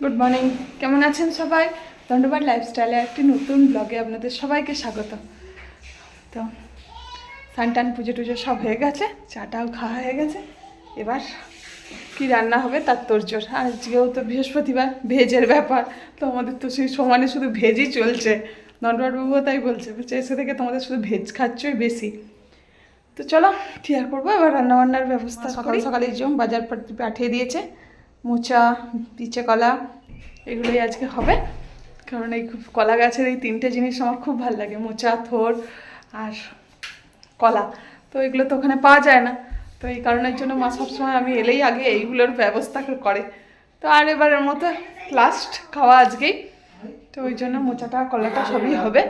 Good morning কেমন আছেন সবাই? দণ্ডবাদ লাইফস্টাইলে একটি নতুন ব্লগে আপনাদের সবাইকে স্বাগত। তো সানটান পুজো টুজো সব হয়ে গেছে চাটাও খাওয়া হয়ে গেছে। এবার কি রান্না হবে তার তোরজোর আর আজকেও তো বৃহস্পতিবার ভেজের ব্যাপার। তো আমাদের তো সেই সমানে শুধু ভেজই চলছে। দণ্ডবাদবাবুও তাই বলছে বলছে এসে থেকে তোমাদের শুধু ভেজ খাচ্ছই বেশি। তো চলো কি আর করব? এবার রান্নাবান্নার ব্যবস্থা সকাল সকালে জম বাজার পাঠিয়ে দিয়েছে। মোচা, পিচে কলা, এগুলোই আজকে হবে। কারণ এই কলা গাছের এই তিনটে জিনিস আমার খুব ভালো লাগে, মোচা, থোর আর কলা। তো এগুলো তো ওখানে পাওয়া যায় না। তো এই কারণের জন্য মা সবসময় আমি এলেই আগে এইগুলোর ব্যবস্থা করে। তো আর এবারের মতো লাস্ট খাওয়া আজকেই। তো ওই জন্য মোচাটা, কলাটা সবই হবে।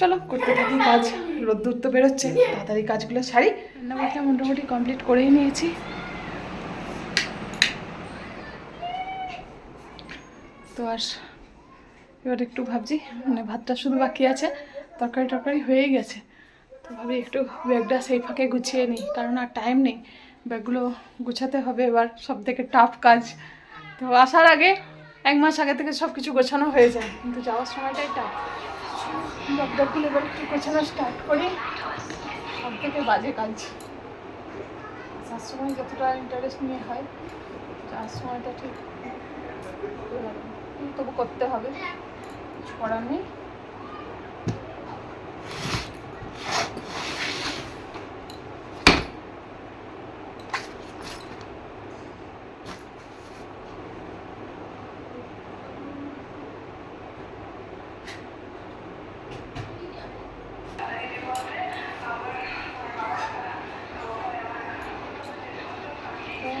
চলো, করতে থাকি কাজ। রোদ্দুর তো বেরোচ্ছে। তাড়াতাড়ি কাজগুলো সারি। রান্নাবান্না মোটামুটি কমপ্লিট করেই নিয়েছি। তো আর এবার একটু ভাবছি মানে ভাতটা শুধু বাকি আছে, তরকারি টরকারি হয়েই গেছে। তো ভাবি একটু ব্যাগটা সেই ফাঁকে গুছিয়ে নিই, কারণ আর টাইম নেই। ব্যাগগুলো গুছাতে হবে এবার সব থেকে টাফ কাজ। তো আসার আগে এক মাস আগে থেকে সব কিছু গোছানো হয়ে যায়, কিন্তু যাওয়ার সময়টাই টাফ ব্যাগগুলো এবার একটু গোছানো স্টার্ট করি সব থেকে বাজে কাজ। আসার সময় যতটা ইন্টারেস্ট নিয়ে হয় যাওয়ার সময়টা ঠিক। তবু করতে হবে কিছু করার নেই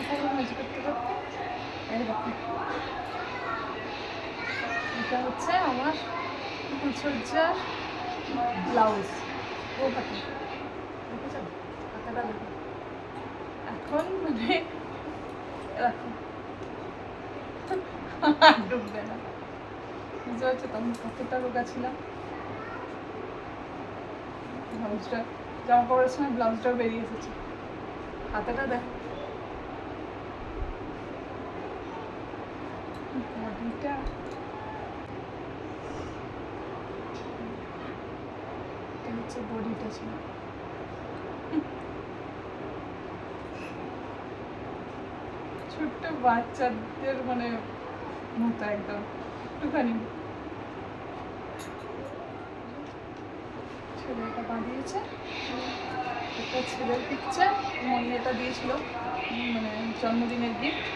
তাড়াতাড়ি ভাজি করতে করতে এই দেখো এটা হচ্ছে আমার ফুলসজ্জার ব্লাউজ। ও দেখেছ এখন মানে আর ডুববে না। বুঝতে পারছ তখন কতটা রোগা ছিলাম। ব্লাউজটা জামা কাপড়ের সময় ব্লাউজটাও বেরিয়ে এসেছে। হাতাটা দেখো। বডিটা এটা হচ্ছে বডিটা ছিল। ছোট্ট বাচ্চাদের মানে মতো একদম। একটুখানি। ছেলেটা বাঁধিয়েছে একটা ছেলের পিকচার মনে দিয়েছিল মানে জন্মদিনের গিফট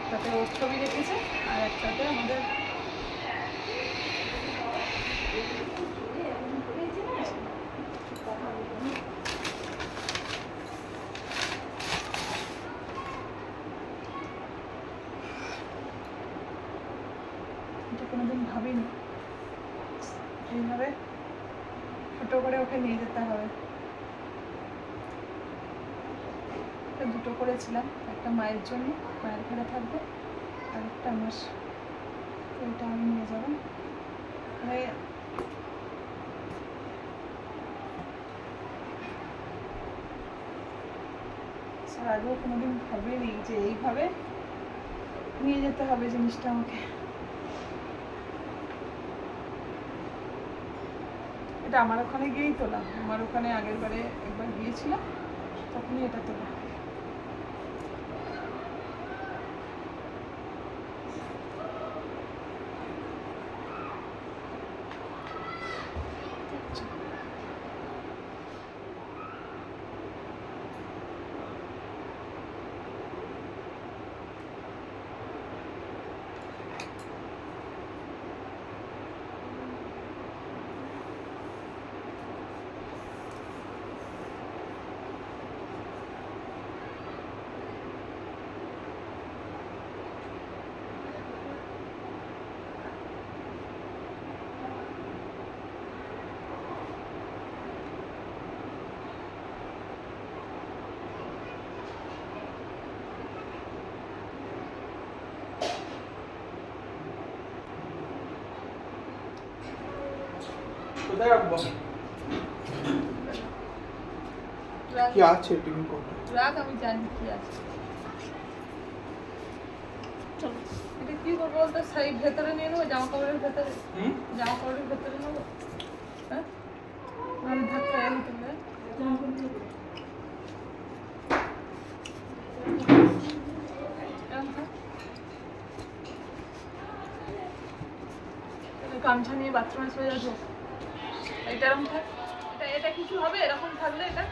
একটাতে ওর ছবি রেখেছে, আর একটাতে আমাদের এটা কোনোদিন ভাবিনি এইভাবে ছোটো করে ওকে নিয়ে যেতে হবে। দুটো করেছিলাম, একটা মায়ের জন্য, মায়ের ঘরে থাকবে, আর একটা আমার এটা আমি নিয়ে যাব। আগেও কোনোদিন ভাবিনি যে এইভাবে নিয়ে যেতে হবে জিনিসটা আমাকে। এটা আমার ওখানে গিয়েই তোলা। আমার ওখানে আগের বারে একবার গিয়েছিলাম তখনই এটা তোলা। কোথায় রাখব? কি আছে টিফিন করতে রাগ আমি জানি কি আছে। চলো এটা কি করব বলতে? সেই ভেতরে নিয়ে নেব জামা কাপড়ের ভেতরে। জামা কাপড়ের ভেতরে নেব। হ্যাঁ? জামা কাপড়। তুমি বাথরুমে সোজা ঢোক এটা এরকম থাক এটা এটা কিছু হবে এরকম থাকলে এটা।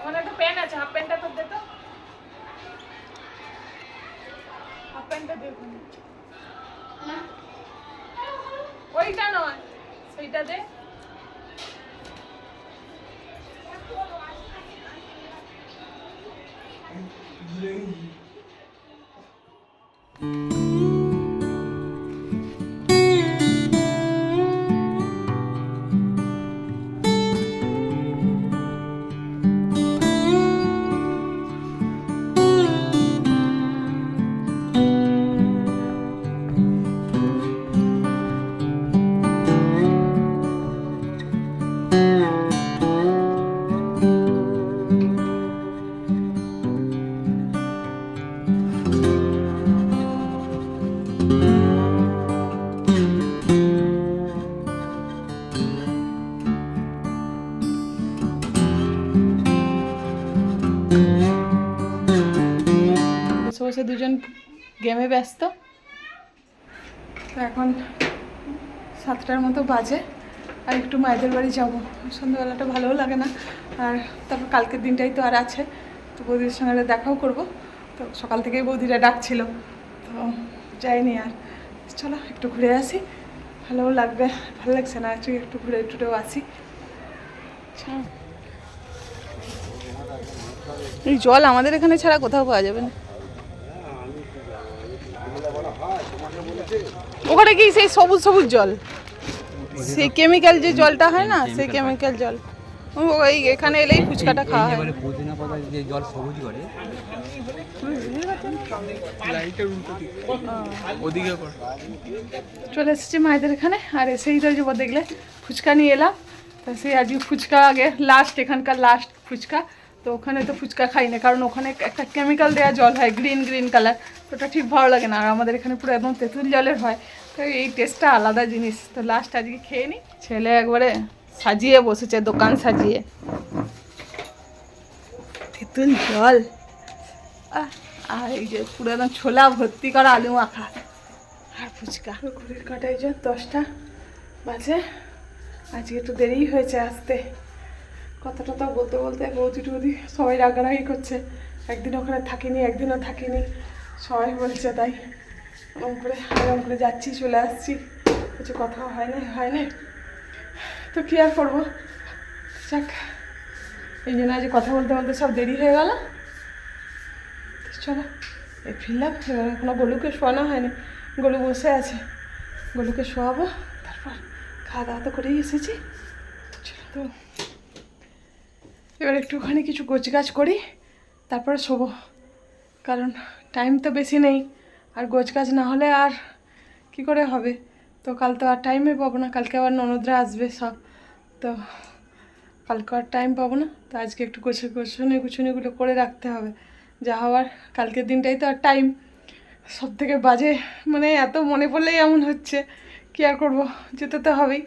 আমার একটা প্যান্ট আছে হাফ প্যান্টটা তো দে তো। হাফ প্যান্টটা দেখুন ওইটা নয় সেইটা দে। বসে দুজন গেমে ব্যস্ত। তো এখন সাতটার মতো বাজে, আর একটু মায়েদের বাড়ি যাব। সন্ধ্যাবেলাটা ভালোও লাগে না, আর তারপর কালকের দিনটাই তো আর আছে, তো বৌদির সঙ্গে দেখাও করব। তো সকাল থেকেই বৌদিরা ডাকছিল, তো যাইনি আর। চলো একটু ঘুরে আসি, ভালোও লাগবে, ভালো লাগছে না, একটু একটু ঘুরে টুরেও আসি। এই জল আমাদের এখানে ছাড়া কোথাও পাওয়া যাবে না। ওখানে কি সেই সবুজ সবুজ জল? সেই কেমিক্যাল যে জলটা হয় না সেই কেমিক্যাল জল। ওই এখানে এলেই ফুচকাটা খাওয়া হয়। পুদিনা পাতা যে জল সবুজ করে চলে এসেছি মায়েদের এখানে আর এসেই তো যে ও দেখলে ফুচকা নিয়ে এলাম। তা সেই আজকে ফুচকা আগে লাস্ট এখানকার লাস্ট ফুচকা। তো ওখানে তো ফুচকা খাই না কারণ ওখানে একটা কেমিক্যাল দেওয়া জল হয় গ্রিন গ্রিন কালার ওটা ঠিক ভালো লাগে না। আর আমাদের এখানে পুরো একদম তেঁতুল জলের হয়। তো এই টেস্টটা আলাদা জিনিস। তো লাস্ট আজকে খেয়ে নিই ছেলে একবারে সাজিয়ে বসেছে, দোকান সাজিয়ে। তেঁতুল জল। আর এই যে পুরো একদম ছোলা ভর্তি করা আলু মাখা। আর ফুচকা। ঘড়ির কাটাই যে দশটা বাজে। আজকে একটু দেরি হয়েছে আসতে। কথা টথা বলতে বলতে বৌদি টৌদি সবাই রাগারাগি করছে। একদিন ওখানে থাকিনি, একদিনও থাকিনি। সবাই বলছে, তাই এরকম করে এরকম করে যাচ্ছি, চলে আসছি। কিছু কথা হয় না হয় না তো কী আর করব? যাক, এই জন্য আজ কথা বলতে বলতে সব দেরি হয়ে গেল। চলো, এই ফিরলাম। এবার এখনও গলুকে শোয়ানো হয়নি। গলু বসে আছে। গলুকে শোয়াবো, তারপর খাওয়া দাওয়া তো করেই এসেছি। চলো তো, এবার একটুখানি কিছু গোছগাছ করি, তারপরে শোবো। কারণ টাইম তো বেশি নেই। আর গোছগাছ না হলে আর কি করে হবে? তো কাল তো আর টাইমে পাবো না। কালকে আবার ননদরা আসবে সব। তো কালকে আর টাইম পাবো না। তো আজকে একটু গোছে গোছনে গুছুনিগুলো করে রাখতে হবে। যা হওয়ার কালকের দিনটাই তো আর টাইম সব থেকে বাজে মানে এত মনে পড়লেই এমন হচ্ছে। কি আর করব? যেতে তো হবেই।